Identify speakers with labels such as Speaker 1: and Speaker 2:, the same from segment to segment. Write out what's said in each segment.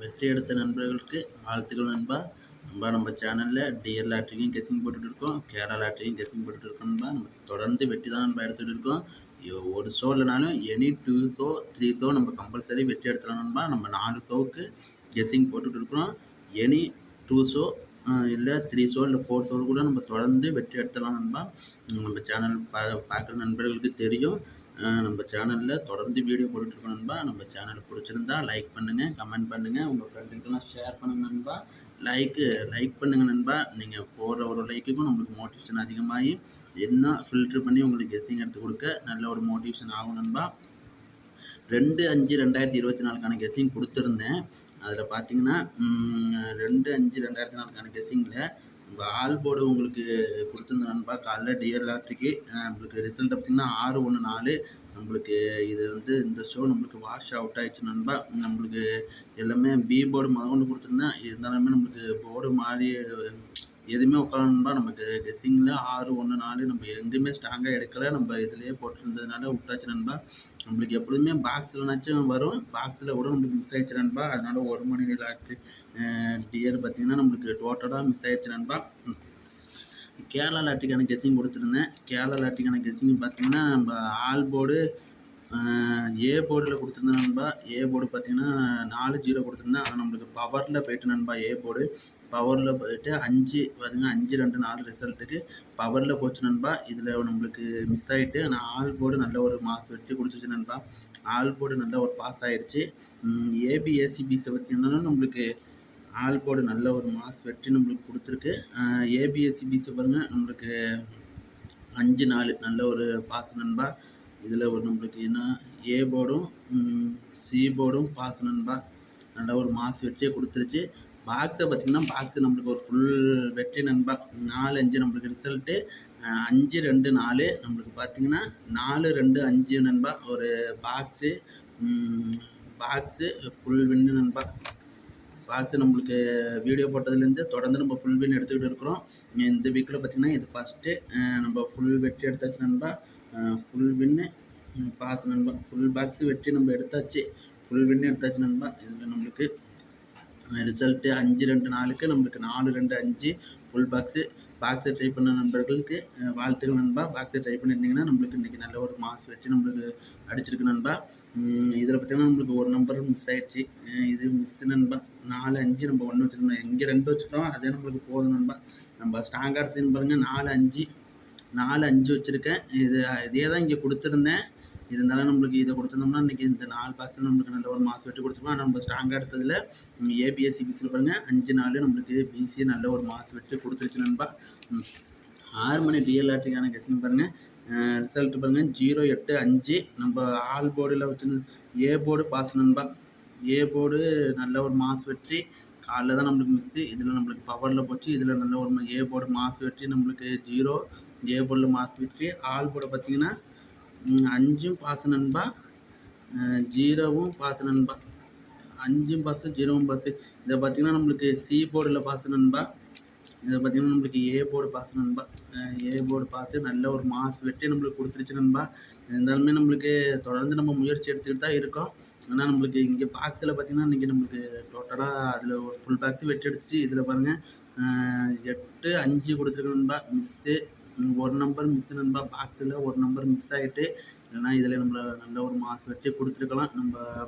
Speaker 1: வெற்றி எடுத்த நண்பர்களுக்கு வாழ்த்துக்கள் நண்பா. நண்பா நம்ம சேனலில் டிஎல் லாட்ரிக்கும் கெஸிங் போட்டுட்டு இருக்கோம். கேரளா லாட்ரிக்கும் கெஸிங் போட்டுட்டு இருக்கோம் நண்பா. நம்ம தொடர்ந்து வெற்றி தான் நண்பா எடுத்துகிட்டு இருக்கோம். ஒரு ஷோ இல்லைனாலும் any two show three show நம்ம கம்பல்சரி வெற்றி எடுத்துடலாம் நண்பா. நம்ம நாலு ஷோவுக்கு கெஸிங் போட்டுட்டு இருக்கிறோம். எனி டூ ஷோ இல்லை த்ரீ ஷோ இல்லை ஃபோர் ஷோ கூட நம்ம தொடர்ந்து வெற்றி எடுத்துடலாம் நண்பா. நம்ம சேனல் பா பார்க்குற நண்பர்களுக்கு தெரியும். நம்ம சேனலில் தொடர்ந்து வீடியோ போட்டுட்ருக்கோம் நண்பா. நம்ம சேனல் பிடிச்சிருந்தா லைக் பண்ணுங்கள் கமெண்ட் பண்ணுங்கள் உங்கள் ஃப்ரெண்டுக்கெல்லாம் ஷேர் பண்ணுங்க நண்பா. லைக்கு லைக் பண்ணுங்கள் நண்பா. நீங்கள் போடுற ஒரு லைக்குக்கும் நம்மளுக்கு மோட்டிவேஷன் அதிகமாகி என்ன ஃபில்ட்ரு பண்ணி உங்களுக்கு கெஸ்ஸிங் எடுத்து கொடுக்க நல்ல ஒரு மோட்டிவேஷன் ஆகும் நண்பா. ரெண்டு அஞ்சு ரெண்டாயிரத்தி இருபத்தி நாலுக்கான கெஸ்ஸிங் கொடுத்துருந்தேன். அதில் பார்த்தீங்கன்னா ரெண்டு அஞ்சு ரெண்டாயிரத்தி நாலுக்கான கெஸ்ஸிங்கில் உங்கள் ஆல் போர்டு உங்களுக்கு கொடுத்துருந்த நண்பா காலைல டிஆர் லாட்ரிக்கு நம்மளுக்கு ரிசல்ட் அப்படின்னா ஆறு ஒன்று நாலு. நம்மளுக்கு இது வந்து இந்த ஷோ நம்மளுக்கு வாஷ் அவுட் ஆயிடுச்சு நண்பா. நம்மளுக்கு எல்லாமே பி போர்டு முதல்கொண்டு கொடுத்துருந்தேன். இருந்தாலுமே நம்மளுக்கு போர்டு மாறி எதுவுமே உட்காந்துருந்தா நமக்கு கெஸ்ஸிங்கில் ஆறு ஒன்று நாலு நம்ம எங்கேயுமே ஸ்ட்ராங்காக எடுக்கலை. நம்ம இதுலேயே போட்டிருந்ததுனால விட்டாச்சு நண்பா. நம்மளுக்கு எப்பொழுதுமே பாக்ஸ்லனாச்சும் வரும். பாக்ஸில் கூட நம்மளுக்கு மிஸ் ஆயிடுச்சு நண்பா. அதனால ஒரு மணி லாட்ரி டியர் பார்த்தீங்கன்னா நம்மளுக்கு டோட்டலாக மிஸ் ஆயிடுச்சு நண்பா. கேரளா லாட்டிக்கான கெஸ்ஸிங் கொடுத்துருந்தேன். கேரளா லாட்டிக்கான கெஸ்ஸிங் பார்த்தீங்கன்னா நம்ம ஆல் போர்டு ஏ போர்டில் கொடுத்துருந்தேன் நண்பா. ஏ போர்டு பார்த்தீங்கன்னா நாலு ஜீரோ கொடுத்துருந்தேன். ஆனால் நம்மளுக்கு பவரில் போயிட்டு நண்பா ஏ போர்டு பவரில் போயிட்டு அஞ்சு பார்த்தீங்கன்னா அஞ்சு ரெண்டு நாலு ரிசல்ட்டுக்கு பவரில் போச்சு நண்பா. இதில் நம்மளுக்கு மிஸ் ஆகிட்டு ஆனால் ஆல் போர்டு நல்ல ஒரு மாஸ் வெட்டி கொடுத்துச்சு நண்பா. ஆல் போர்டு நல்ல ஒரு பாஸ் ஆயிடுச்சு ஏபிஎஸ்சிபிஸை என்னன்னா நம்மளுக்கு ஆல் போர்டு நல்ல ஒரு மாஸ் வெட்டி நம்மளுக்கு கொடுத்துருக்கு. ஏபிஎஸ்சிபிஸை பாருங்கள் நம்மளுக்கு அஞ்சு நாலு நல்ல ஒரு பாஸ் நண்பா. இதில் ஒரு நம்மளுக்கு என்ன ஏ போர்டும் சி போர்டும் பாஸ் நண்பா. நல்ல ஒரு மாஸ் வெற்றியை கொடுத்துருச்சு. பாக்ஸை பார்த்திங்கன்னா பாக்ஸ் நம்மளுக்கு ஒரு ஃபுல் வெற்றி நண்பா நாலு அஞ்சு நம்மளுக்கு ரிசல்ட்டு அஞ்சு ரெண்டு நாலு நம்மளுக்கு பார்த்தீங்கன்னா நாலு ரெண்டு அஞ்சு நண்பா ஒரு பாக்ஸு பாக்ஸு ஃபுல் வின்னு நண்பா. பாக்ஸு நம்மளுக்கு வீடியோ போட்டதுலேருந்து தொடர்ந்து நம்ம ஃபுல் வின் எடுத்துக்கிட்டு இருக்கிறோம். இந்த வீக்கில் பார்த்தீங்கன்னா இது ஃபஸ்ட்டு நம்ம ஃபுல் வெற்றி எடுத்தாச்சு நண்பா. ஃபுல் வின்னு பாஸ் நண்பா. ஃபுல் பாக்ஸு வெற்றி நம்ம எடுத்தாச்சு. ஃபுல் வின்னு எடுத்தாச்சு நண்பா. இதில் நம்மளுக்கு ரிசல்ட்டு அஞ்சு ரெண்டு நாளுக்கு நம்மளுக்கு நாலு ரெண்டு அஞ்சு ஃபுல் பாக்ஸு பாக்ஸை ட்ரை பண்ண நண்பர்களுக்கு வாழ்த்துக்கள் நண்பா. பாக்ஸை ட்ரை பண்ணியிருந்தீங்கன்னா நம்மளுக்கு இன்றைக்கி நல்ல ஒரு மாஸ் வச்சு நம்மளுக்கு அடிச்சிருக்கு நண்பா. இதில் பார்த்தீங்கன்னா நம்மளுக்கு ஒரு நம்பர் மிஸ் ஆயிடுச்சு. இது மிஸ் நண்பா. நாலு அஞ்சு நம்ம ஒன்று வச்சுருந்தோம். எங்கே ரெண்டு வச்சுட்டோம் அதே நம்மளுக்கு போதும் நண்பா. நம்ம ஸ்ட்ராங்காக எடுத்துன்னு பாருங்கள் நாலு அஞ்சு நாலு அஞ்சு வச்சுருக்கேன். இது இதே தான் இங்கே கொடுத்துருந்தேன். இருந்தாலும் நம்மளுக்கு இதை கொடுத்துருந்தோம்னா இன்றைக்கி இந்த நாலு பாக்ஸில் நம்மளுக்கு நல்ல ஒரு மாஸ் வெட்டி கொடுத்துருக்கோம். ஆனால் நம்ம ஸ்ட்ராங்காக எடுத்ததில் ஏபிஎஸ்சி பிசியில் பாருங்கள் அஞ்சு நாள் நம்மளுக்கு பிசியை நல்ல ஒரு மாஸ் வெட்டி கொடுத்துருச்சு நண்பா. ஆறு மணி டிஎல்ஆர்டிக்கான கெஸ்டிங் பாருங்கள் ரிசல்ட் பாருங்கள் ஜீரோ எட்டு அஞ்சு. நம்ம ஆல் போர்டில் வச்சு ஏ போர்டு பாஸ் நண்பா. ஏ போர்டு நல்ல ஒரு மாஸ் வெற்றி காலைல தான் நம்மளுக்கு மிஸ்ஸு இதில் நம்மளுக்கு பவரில் போச்சு. இதில் நல்ல ஒரு ஏ போர்டு மாஸ் வெற்றி நம்மளுக்கு ஜீரோ ஏ போர்டில் மாஸ் வெற்றி ஆல் போர்டு பார்த்தீங்கன்னா அஞ்சும் பாச நண்பா ஜீரோவும் பாச நண்பா. அஞ்சும் பாஸ் ஜீரோவும் பாஸ் இதை பார்த்தீங்கன்னா நம்மளுக்கு சி போர்டில் பாச நண்பா. இதை பார்த்தீங்கன்னா நம்மளுக்கு ஏ போர்டு பாஸ் நண்பா. ஏ போர்டு பாஸ் நல்ல ஒரு மாஸ் வெட்டி நம்மளுக்கு கொடுத்துருச்சு நண்பா. இருந்தாலுமே நம்மளுக்கு தொடர்ந்து நம்ம முயற்சி எடுத்துக்கிட்டு தான் இருக்கோம். ஆனால் நம்மளுக்கு இங்கே பாக்ஸில் பார்த்தீங்கன்னா இன்றைக்கி நம்மளுக்கு டோட்டலாக அதில் ஒரு ஃபுல் பாக்ஸ் வெட்டி எடுத்துச்சு. இதில் பாருங்கள் எட்டு அஞ்சு கொடுத்துருக்கு நண்பா. மிஸ்ஸு ஒரு நம்பர் மிஸ் நண்பா பாக்ஸில் ஒரு நம்பர் மிஸ் ஆகிட்டு இல்லைன்னா இதில் நம்மள நல்ல ஒரு மாஸ் வெட்டி கொடுத்துருக்கலாம். நம்ம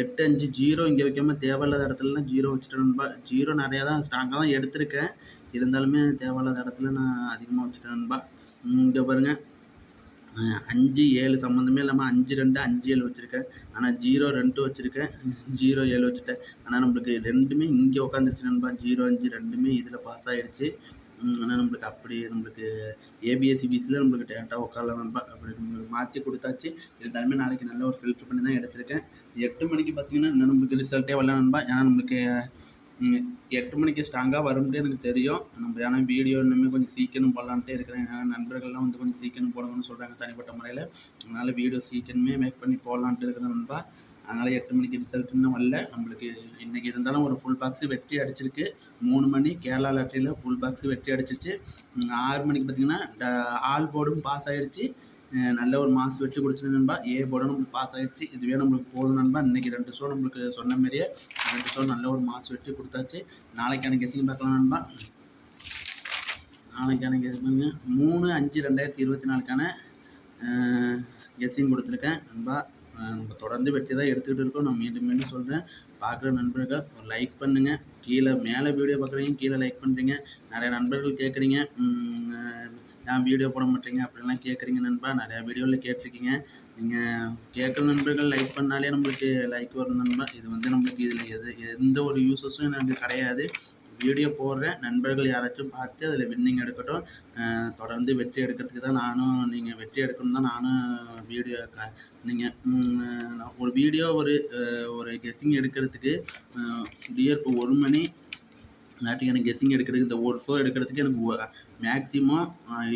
Speaker 1: எட்டு அஞ்சு ஜீரோ இங்கே வைக்காம தேவையில்லாத இடத்துலலாம் ஜீரோ வச்சுட்டேன் நண்பா. ஜீரோ நிறையா தான் ஸ்ட்ராங்காக தான் எடுத்திருக்கேன். இருந்தாலுமே தேவையில்லாத இடத்துல நான் அதிகமாக வச்சுட்டேன் நண்பா. இங்கே பாருங்கள் அஞ்சு ஏழு சம்மந்தமே இல்லாமல் அஞ்சு ரெண்டு அஞ்சு ஏழு வச்சுருக்கேன். ஆனால் ஜீரோ ரெண்டு வச்சுருக்கேன். ஜீரோ ஏழு வச்சுட்டேன். ஆனால் நம்மளுக்கு ரெண்டுமே இங்கே உட்காந்துருச்சு நண்பா. ஜீரோ அஞ்சு ரெண்டுமே இதில் பாஸ் ஆகிடுச்சு ஆனால் நம்மளுக்கு அப்படி நம்மளுக்கு ஏபிஎஸ்சி பிசியில் நம்மளுக்கு டேரெக்டாக உட்காரலாம் நம்ப அப்படி நம்மளுக்கு மாற்றி கொடுத்தாச்சு. இருந்தாலுமே நாளைக்கு நல்ல ஒரு ஃபில்ட்ரு பண்ணி தான் எடுத்திருக்கேன். எட்டு மணிக்கு பார்த்தீங்கன்னா இன்னும் நம்மளுக்கு ரிசல்ட்டே வரல நண்பா. ஏன்னா நம்மளுக்கு எட்டு மணிக்கு ஸ்ட்ராங்காக வரும்ட்டு எனக்கு தெரியும். நம்ம ஏன்னா வீடியோ இன்னுமே கொஞ்சம் சீக்கிரம் போடலான்ட்டே இருக்கிறேன். ஏன்னா நண்பர்கள்லாம் வந்து கொஞ்சம் சீக்கிரம் போடணும்னு சொல்கிறாங்க தனிப்பட்ட முறையில். அதனால் வீடியோ சீக்கிரமே மேக் பண்ணி போடலான்ட்டு இருக்கிறேன் நண்பா. அதனால் எட்டு மணிக்கு ரிசல்ட் இன்னும் வரல. நம்மளுக்கு இன்றைக்கி இருந்தாலும் ஒரு ஃபுல் பாக்ஸ் வெற்றி அடிச்சிருக்கு. மூணு மணி கேரளா லாட்டரியில் ஃபுல் பாக்ஸ் வெற்றி அடிச்சிருச்சு ஆறு மணிக்கு பார்த்தீங்கன்னா ட- ஆல் போர்டும் பாஸ் ஆகிடுச்சு நல்ல ஒரு மாஸ் வெற்றி கொடுத்துருக்கு நண்பா. ஏ போர்டும் நம்மளுக்கு பாஸ் ஆகிடுச்சு இதுவே நம்மளுக்கு போதும் நண்பா. இன்னைக்கு ரெண்டு ஷோ நம்மளுக்கு சொன்ன மாதிரியே ரெண்டு ஷோ நல்ல ஒரு மாஸ் வெற்றி கொடுத்தாச்சு. நாளைக்கான கெஸிங் பார்க்கலாம் நண்பா. நாளைக்கான கெஸ் பண்ணுங்க மூணு அஞ்சு ரெண்டாயிரத்தி இருபத்தி நாலுக்கான கெஸ்ஸிங் கொடுத்துருக்கேன் நண்பா. நம்ம தொடர்ந்து வெற்றி தான் எடுத்துக்கிட்டு இருக்கோம். நான் மீண்டும் மீண்டும் சொல்கிறேன் பார்க்குற நண்பர்கள் ஒரு லைக் பண்ணுங்கள் கீழே மேலே வீடியோ பார்க்குறீங்க கீழே லைக் பண்ணுறீங்க நிறைய நண்பர்கள் கேட்குறீங்க. நான் வீடியோ போட மாட்டேங்க அப்படிலாம் கேட்குறீங்க நண்பா. நிறையா வீடியோவில் கேட்டிருக்கீங்க. நீங்கள் கேட்குற நண்பர்கள் லைக் பண்ணாலே நம்மளுக்கு லைக் வரும் நண்பா. இது வந்து நம்மளுக்கு இதில் எது எந்த ஒரு யூஸஸும் எனக்கு கிடையாது. வீடியோ போடுறேன். நண்பர்கள் யாராச்சும் பார்த்து அதில் வின்னிங் எடுக்கட்டும். தொடர்ந்து வெற்றி எடுக்கிறதுக்கு தான் நானும் நீங்கள் வெற்றி எடுக்கணும் தான் நானும் வீடியோ நீங்கள் ஒரு வீடியோ ஒரு ஒரு கெஸ்ஸிங் எடுக்கிறதுக்கு டியர் இப்போ ஒரு மணி இல்லாட்டி எனக்கு கெஸ்ஸிங் எடுக்கிறதுக்கு இந்த ஒரு ஷோ எடுக்கிறதுக்கு எனக்கு மேக்ஸிமம்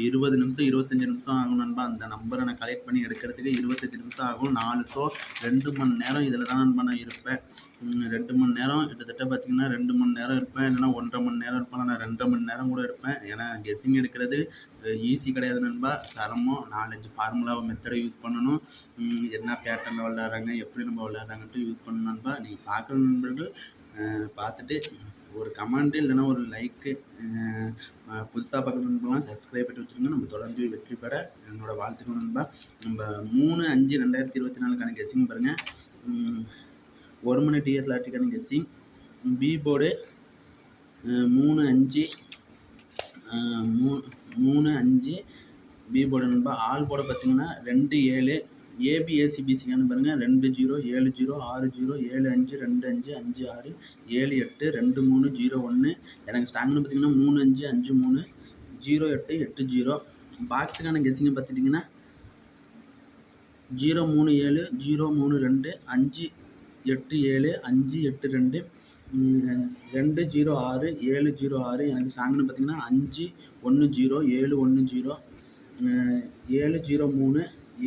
Speaker 1: இருபது நிமிஷம் இருபத்தஞ்சி நிமிஷம் ஆகும் நண்பா. அந்த நம்பரை நான் கலெக்ட் பண்ணி எடுக்கிறதுக்கு இருபத்தஞ்சி நிமிஷம் ஆகும். நாலு ஷோ ரெண்டு மணி நேரம் இதில் தான் நண்பா நான் இருப்பேன். ரெண்டு மணி நேரம் கிட்டத்தட்ட பார்த்தீங்கன்னா ரெண்டு மணி நேரம் இருப்பேன். இல்லைன்னா ஒன்றரை மணி நேரம் இருப்பேன். நான் ரெண்டரை மணி நேரம் கூட இருப்பேன். ஏன்னா கெஸ்ஸிங் எடுக்கிறது ஈஸி கிடையாது நண்பா. சிரமம். நாலஞ்சு ஃபார்முலாவை மெத்தடை யூஸ் பண்ணணும். என்ன பேட்டர்னில் விளையாடுறாங்க எப்படி நம்ம விளையாடுறாங்கன்ட்டு யூஸ் பண்ணணும் நண்பா. நீங்கள் பார்க்குற நண்பர்கள். பார்த்துட்டு ஒரு கமெண்ட் இல்லைன்னா ஒரு லைக்கு புதுசாக பார்க்குற நண்பர்கள்லாம் சப்ஸ்கிரைப் பண்ணி வச்சுருங்க. நம்ம தொடர்ந்து வெற்றி பெற என்னோடய வாழ்த்துக்கள் நண்பா. நம்ம மூணு அஞ்சு ரெண்டாயிரத்தி இருபத்தி நாலுக்கான கெஸ்ஸிங் பாருங்கள் ஒரு மணி டிஎர் லாட்டிக்கான கெஸ்ஸிங் பி போர்டு மூணு அஞ்சு மூ மூணு அஞ்சு. பி போர்டு நண்பா ஆல் போர்டு பார்த்தீங்கன்னா ரெண்டு ஏழு ஏபிஎஸ்சிபிசிக்கான பாருங்கள் ரெண்டு ஜீரோ ஏழு ஜீரோ ஆறு ஜீரோ ஏழு அஞ்சு ரெண்டு அஞ்சு அஞ்சு ஆறு ஏழு எட்டு ரெண்டு மூணு ஜீரோ ஒன்று எனக்கு ஸ்டாங்னு பார்த்தீங்கன்னா மூணு அஞ்சு அஞ்சு மூணு ஜீரோ எட்டு எட்டு ஜீரோ. பாக்ஸுக்கான கெஸ்ஸிங்கை பார்த்துட்டிங்கன்னா ஜீரோ மூணு ஏழு ஜீரோ மூணு ரெண்டு அஞ்சு எட்டு ஏழு அஞ்சு எட்டு ரெண்டு. ரெண்டு ஜீரோ ஆறு ஏழு ஜீரோ ஆறு. எனக்கு ஸ்டாங்னு பார்த்தீங்கன்னா அஞ்சு ஒன்று ஜீரோ ஏழு ஒன்று ஜீரோ. ஏழு ஜீரோ மூணு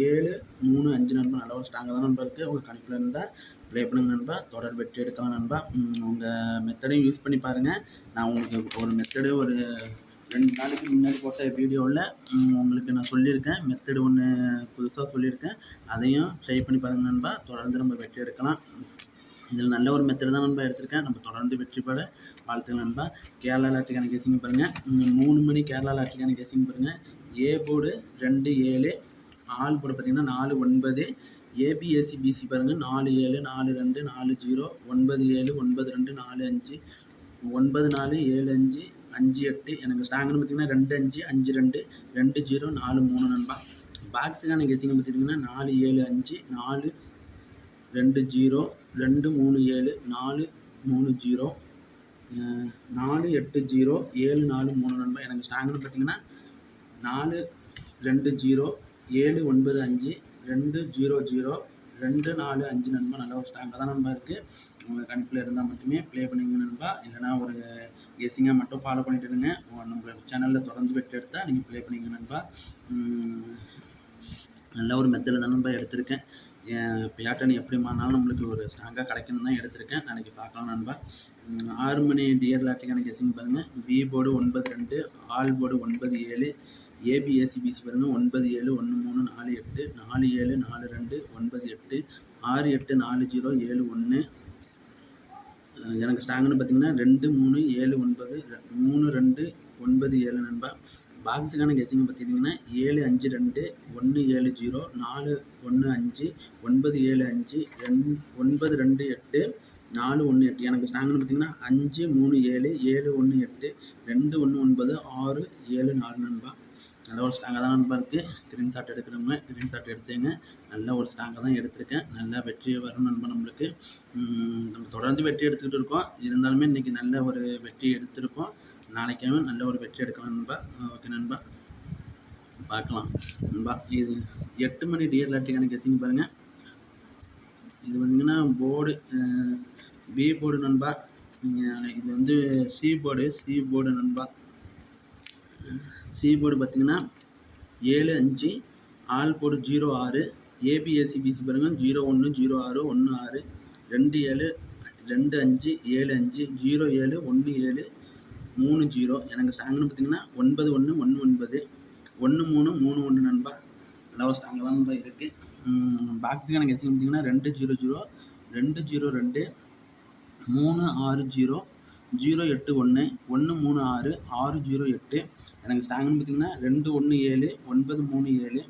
Speaker 1: ஏழு மூணு அஞ்சு நண்பா நல்ல ஒரு ஸ்ட்ராங்காக தான் நண்பா இருக்குது உங்கள் கணிப்பில் இருந்தால் ப்ளே பண்ணுங்க நண்பா. தொடர் வெற்றி எடுக்கலாம் நண்பா. உங்கள் மெத்தடையும் யூஸ் பண்ணி பாருங்கள் நான் உங்களுக்கு ஒரு மெத்தடு ஒரு ரெண்டு நாளைக்கு முன்னாடி போட்ட வீடியோவில் உங்களுக்கு நான் சொல்லியிருக்கேன். மெத்தடு ஒன்று புதுசாக சொல்லியிருக்கேன். அதையும் ட்ரை பண்ணி பாருங்கள் நண்பா. தொடர்ந்து நம்ம வெற்றி எடுக்கலாம். இதில் நல்ல ஒரு மெத்தடு தான் நண்பா எடுத்திருக்கேன். நம்ம தொடர்ந்து வெற்றி பெற வாழ்த்துக்கள் நண்பா. கேரளா லாட்டுக்கான கெஸிங் பாருங்கள் மூணு மணி கேரளா லாட்டுக்கான கேசிங் பாருங்கள் ஏ போர்டு ரெண்டு ஏழு ஆள் கூட பார்த்தீங்கன்னா நாலு ஒன்பது ஏபிஎஸ்சி பிசி பாருங்கள் நாலு ஏழு நாலு ரெண்டு நாலு ஜீரோ ஒன்பது ஏழு ஒன்பது ரெண்டு நாலு அஞ்சு. ஒன்பது நாலு ஏழு அஞ்சு அஞ்சு எட்டு. எனக்கு ஸ்டாங்குன்னு பார்த்தீங்கன்னா ரெண்டு அஞ்சு அஞ்சு ரெண்டு ரெண்டு ஜீரோ நாலு மூணு நண்பா. பாக்ஸுக்கான கெஸிங் பார்த்தீங்கன்னா நாலு ஏழு அஞ்சு நாலு ரெண்டு ஜீரோ ரெண்டு மூணு ஏழு நாலு மூணு ஜீரோ நாலு எட்டு ஜீரோ ஏழு நாலு மூணு நண்பா. எனக்கு ஸ்டாங்குன்னு பார்த்தீங்கன்னா நாலு ரெண்டு ஜீரோ ஏழு ஒன்பது அஞ்சு ரெண்டு ஜீரோ ஜீரோ ரெண்டு நாலு அஞ்சு நண்பா. நல்ல ஒரு ஸ்ட்ராங்காக தான் நண்பா இருக்குது உங்கள் கணிப்பில் இருந்தால் மட்டுமே ப்ளே பண்ணுங்க நண்பா. இல்லைனா ஒரு கெஸிங்காக மட்டும் ஃபாலோ பண்ணிட்டு இருங்க. நம்ம சேனலில் தொடர்ந்து பெற்று எடுத்தால் நீங்கள் ப்ளே பண்ணிங்க நண்பா. நல்ல ஒரு மெத்தடில் தான் நண்பா எடுத்திருக்கேன். என் பேட்டர்ன் எப்படி மாறினாலும் நம்மளுக்கு ஒரு ஸ்ட்ராங்காக கிடைக்கணும் தான் எடுத்திருக்கேன். நாளைக்கு பார்க்கலாம் நண்பா. ஆறு மணி டியர் லாட்டிக்கான கெஸிங் பாருங்கள் பி போர்டு ஒன்பது ரெண்டு ஆல் போர்டு ஒன்பது ஏழு ஏபிஎஸ்சிபிசி பாருங்கள் ஒன்பது ஏழு ஒன்று மூணு நாலு எட்டு நாலு ஏழு நாலு ரெண்டு ஒன்பது எட்டு ஆறு எட்டு நாலு ஜீரோ ஏழு ஒன்று எனக்கு ஸ்ட்ராங்னு பார்த்தீங்கன்னா ரெண்டு மூணு ஏழு ஒன்பது மூணு ரெண்டு ஒன்பது ஏழு நண்பா. பாக்ஸுக்கான கெஸிங் பார்த்தீங்கன்னா ஏழு அஞ்சு ரெண்டு ஒன்று ஏழு ஜீரோ நாலு ஒன்று அஞ்சு ஒன்பது ஏழு அஞ்சு ரெண் ஒன்பது ரெண்டு எட்டு நாலு ஒன்று எட்டு. எனக்கு ஸ்டாங்குன்னு பார்த்தீங்கன்னா அஞ்சு மூணு ஏழு ஏழு ஒன்று எட்டு ரெண்டு ஒன்று ஒன்பது ஆறு ஏழு நாலு நண்பா. நல்ல ஒரு ஸ்ட்ராங்காக தான் நண்பா இருக்குது க்ரீன் ஷாட் எடுக்கிறவங்க க்ரீன் ஷாட் எடுத்தேங்க நல்ல ஒரு ஸ்ட்ராங்காக தான் எடுத்திருக்கேன். நல்லா வெற்றி வரும் நண்பா நம்மளுக்கு. நம்ம தொடர்ந்து வெற்றி எடுத்துக்கிட்டு இருக்கோம். இருந்தாலுமே இன்றைக்கி நல்ல ஒரு வெற்றி எடுத்திருக்கோம். நாளைக்கும் நல்ல ஒரு வெற்றி எடுக்கலாம் நண்பா. ஓகே நண்பா. பார்க்கலாம். நண்பா இது எட்டு மணி டியர் லாட்டிக்கான கெஸிங் பாருங்கள் இது பார்த்திங்கன்னா போர்டு பி போர்டு நண்பா. நீங்கள் இது வந்து சி போர்டு சி போர்டு நண்பா. சி போர்டு பார்த்தீங்கன்னா ஏழு அஞ்சு ஆல் போர்டு ஜீரோ ஆறு ஏபிஎஸ்சிபிசி பாருங்கள் ஜீரோ ஒன்று ஜீரோ ஆறு ஒன்று ஆறு ரெண்டு ஏழு ரெண்டு அஞ்சு ஏழு அஞ்சு ஜீரோ ஏழு ஒன்று ஏழு மூணு ஜீரோ. எனக்கு ஸ்டாங்னு பார்த்தீங்கன்னா ஒன்பது ஒன்று ஒன்று ஒன்பது ஒன்று மூணு மூணு ஒன்று நண்பா. லவ் ஒரு தான் நண்பா இருக்குது பாக்ஸுக்கான கெஸிங் பார்த்தீங்கன்னா ரெண்டு ஜீரோ ஜீரோ ரெண்டு ஜீரோ ரெண்டு மூணு ஆறு ஜீரோ ஜீரோ எட்டு ஒன்று ஒன்று மூணு ஆறு ஆறு ஜீரோ எட்டு. எனக்கு ஸ்ட்ராங்னு பார்த்தீங்கன்னா ரெண்டு ஒன்று ஏழு ஒன்பது மூணு ஏழு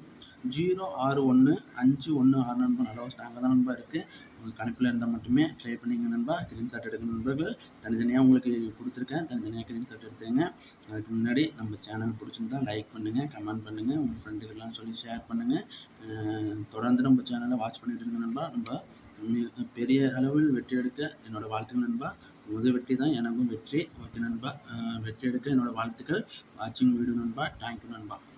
Speaker 1: ஜீரோ ஆறு ஒன்று அஞ்சு ஒன்று ஆறு நண்பா நல்லா ஸ்டாங்காக தான் நண்பா இருக்குது உங்கள் கணக்கில் இருந்தால் மட்டுமே ட்ரை பண்ணிங்க நண்பா. கிரீன் ஷாட் எடுக்கிற நண்பர்கள். தனித்தனியாக உங்களுக்கு கொடுத்துருக்கேன். தனித்தனியாக கிரீன் ஷாட் எடுத்துங்க. அதுக்கு முன்னாடி நம்ம சேனல் பிடிச்சிருந்தா லைக் பண்ணுங்கள் கமெண்ட் பண்ணுங்கள் உங்கள் ஃப்ரெண்டுக்கெல்லாம் சொல்லி ஷேர் பண்ணுங்கள் தொடர்ந்து நம்ம சேனலை வாட்ச் பண்ணிட்டு இருங்க நண்பா. நம்ம பெரிய அளவில் வெற்றி எடுக்க என்னோடய வாழ்த்துக்கள் நண்பா. முதல் வெற்றி தான் எனக்கும் வெற்றி. ஓகே நண்பா. வெற்றி எடுக்க என்னோடய வாழ்த்துக்கள். வாட்சிங் வீடியோ நண்பா. தேங்க்யூ நண்பா.